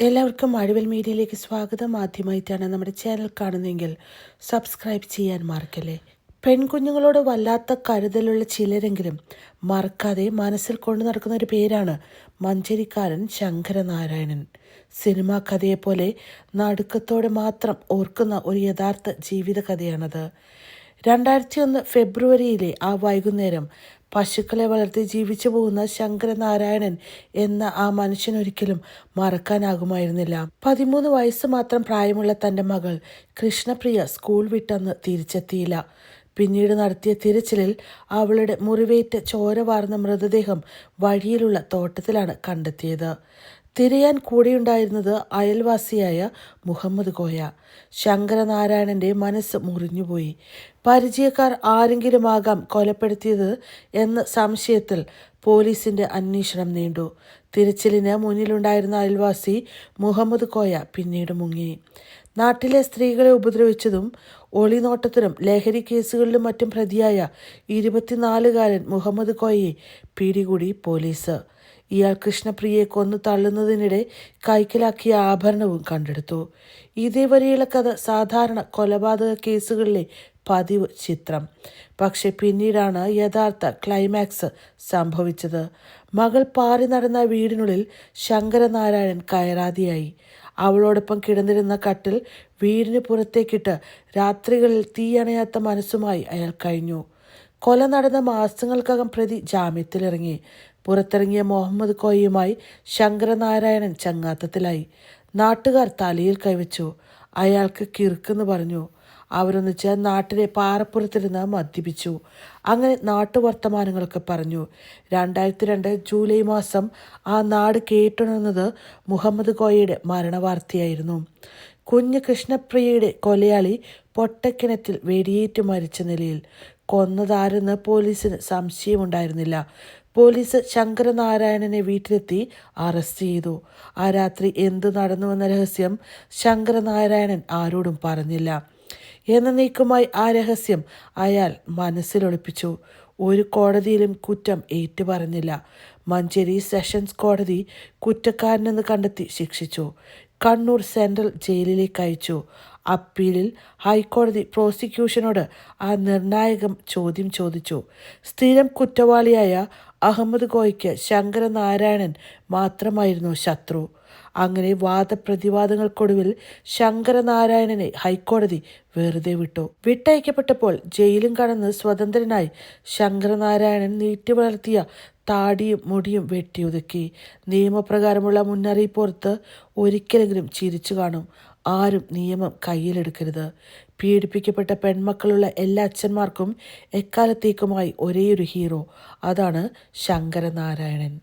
എല്ലാവർക്കും അഴിവൽ മീഡിയയിലേക്ക് സ്വാഗതം. ആദ്യമായിട്ടാണ് നമ്മുടെ ചാനൽ കാണുന്നതെങ്കിൽ സബ്സ്ക്രൈബ് ചെയ്യാൻ മറക്കല്ലേ? പെൺകുഞ്ഞുങ്ങളോട് വല്ലാത്ത കരുതലുള്ള ചിലരെങ്കിലും മറക്കാതെ മനസ്സിൽ കൊണ്ടു നടക്കുന്ന ഒരു പേരാണ് മഞ്ചേരിക്കാരൻ ശങ്കരനാരായണൻ. സിനിമാ കഥയെപ്പോലെ നടുക്കത്തോടെ മാത്രം ഓർക്കുന്ന ഒരു യഥാർത്ഥ ജീവിത കഥയാണത് രണ്ടായിരത്തി ഒന്ന് ഫെബ്രുവരിയിലെ ആ വൈകുന്നേരം പശുക്കളെ വളർത്തി ജീവിച്ചു പോകുന്ന ശങ്കരനാരായണൻ എന്ന ആ മനുഷ്യനൊരിക്കലും മറക്കാനാകുമായിരുന്നില്ല. പതിമൂന്ന് വയസ്സ് മാത്രം പ്രായമുള്ള തന്റെ മകൾ കൃഷ്ണപ്രിയ സ്കൂൾ വിട്ടന്ന് തിരിച്ചെത്തിയില്ല. പിന്നീട് നടത്തിയ തിരച്ചിലിൽ അവളുടെ മുറിവേറ്റ ചോര വാർന്ന മൃതദേഹം വഴിയിലുള്ള തോട്ടത്തിലാണ് കണ്ടെത്തിയത്. തിരയാൻ കൂടെയുണ്ടായിരുന്നത് അയൽവാസിയായ മുഹമ്മദ് കോയ ശങ്കരനാരായണന്റെ മനസ്സ് മുറിഞ്ഞുപോയി. പരിചയക്കാർ ആരെങ്കിലുമാകാം കൊലപ്പെടുത്തിയത് എന്ന സംശയത്തിൽ പോലീസിന്റെ അന്വേഷണം നീണ്ടു. തിരച്ചിലിന് മുന്നിലുണ്ടായിരുന്ന അയൽവാസി മുഹമ്മദ് കോയ പിന്നീട് മുങ്ങി. നാട്ടിലെ സ്ത്രീകളെ ഉപദ്രവിച്ചതും ഒളിനോട്ടത്തിനും ലഹരി കേസുകളിലും മറ്റും പ്രതിയായ ഇരുപത്തിനാലുകാരൻ മുഹമ്മദ് കോയയെ പിടികൂടി പോലീസ്. ഇയാൾ കൃഷ്ണപ്രിയയെ കൊന്നു തള്ളുന്നതിനിടെ കൈക്കലാക്കിയ ആഭരണവും കണ്ടെടുത്തു. ഇതേവരെയുള്ള കഥ സാധാരണ കൊലപാതക കേസുകളിലെ പതിവ് ചിത്രം. പക്ഷെ പിന്നീടാണ് യഥാർത്ഥ ക്ലൈമാക്സ് സംഭവിച്ചത്. മകൾ പാറി നടന്ന വീടിനുള്ളിൽ ശങ്കരനാരായണൻ കയറാതിയായി. അവളോടൊപ്പം കിടന്നിരുന്ന കട്ടിൽ വീടിന് പുറത്തേക്കിട്ട് രാത്രികളിൽ തീയണയാത്ത മനസ്സുമായി അയാൾ കഴിഞ്ഞു. കൊല നടന്ന മാസങ്ങൾക്കകം പ്രതി ജാമ്യത്തിലിറങ്ങി. പുറത്തിറങ്ങിയ മുഹമ്മദ് കോയയുമായി ശങ്കരനാരായണൻ ചങ്ങാത്തത്തിലായി. നാട്ടുകാർ തലയിൽ കൈവച്ചു. അയാൾക്ക് കിറുക്കെന്ന് പറഞ്ഞു. അവരൊന്നിച്ച് നാട്ടിലെ പാറപ്പുറത്തിരുന്ന് മദ്യപിച്ചു. അങ്ങനെ നാട്ടുവർത്തമാനങ്ങളൊക്കെ പറഞ്ഞു. രണ്ടായിരത്തി രണ്ട് ജൂലൈ മാസം ആ നാട് കേട്ടുണർന്നത് മുഹമ്മദ് കോയയുടെ മരണവാർത്തയായിരുന്നു. കുഞ്ഞ് കൃഷ്ണപ്രിയയുടെ കൊലയാളി പൊട്ടക്കിണറ്റിൽ വെടിയേറ്റ് മരിച്ച നിലയിൽ കൊന്നതാരെന്ന് പോലീസിന് സംശയമുണ്ടായിരുന്നില്ല. പോലീസ് ശങ്കരനാരായണനെ വീട്ടിലെത്തി അറസ്റ്റ് ചെയ്തു. ആ രാത്രി എന്ത് നടന്നുവെന്ന രഹസ്യം ശങ്കരനാരായണൻ ആരോടും പറഞ്ഞില്ല. എന്ന എന്നേക്കുമായി ആ രഹസ്യം അയാൾ മനസ്സിലൊളിപ്പിച്ചു ഒരു കോടതിയിലും കുറ്റം ഏറ്റുപറഞ്ഞില്ല. മഞ്ചേരി സെഷൻസ് കോടതി കുറ്റക്കാരനെന്ന് കണ്ടെത്തി ശിക്ഷിച്ചു. കണ്ണൂർ സെൻട്രൽ ജയിലിലേക്ക് അയച്ചു. അപ്പീലിൽ ഹൈക്കോടതി പ്രോസിക്യൂഷനോട് ആ നിർണായകം ചോദ്യം ചോദിച്ചു. സ്ഥിരം കുറ്റവാളിയായ അഹമ്മദ് ഗോയ്ക്ക് ശങ്കരനാരായണൻ മാത്രമായിരുന്നു ശത്രു. അങ്ങനെ വാദപ്രതിവാദങ്ങൾക്കൊടുവിൽ ശങ്കരനാരായണനെ ഹൈക്കോടതി വെറുതെ വിട്ടു. വിട്ടയക്കപ്പെട്ടപ്പോൾ ജയിലും കടന്ന് സ്വതന്ത്രനായി ശങ്കരനാരായണൻ നീട്ടി വളർത്തിയ താടിയും മുടിയും വെട്ടിയൊതുക്കി നിയമപ്രകാരമുള്ള മുന്നറിയിപ്പോർത്ത് ഒരിക്കലെങ്കിലും ചിരിച്ചു കാണും. ആരും നിയമം കയ്യിലെടുക്കരുത്. പീഡിപ്പിക്കപ്പെട്ട പെൺമക്കളുള്ള എല്ലാ അച്ഛന്മാർക്കും എക്കാലത്തേക്കുമായി ഒരേയൊരു ഹീറോ. അതാണ് ശങ്കരനാരായണൻ.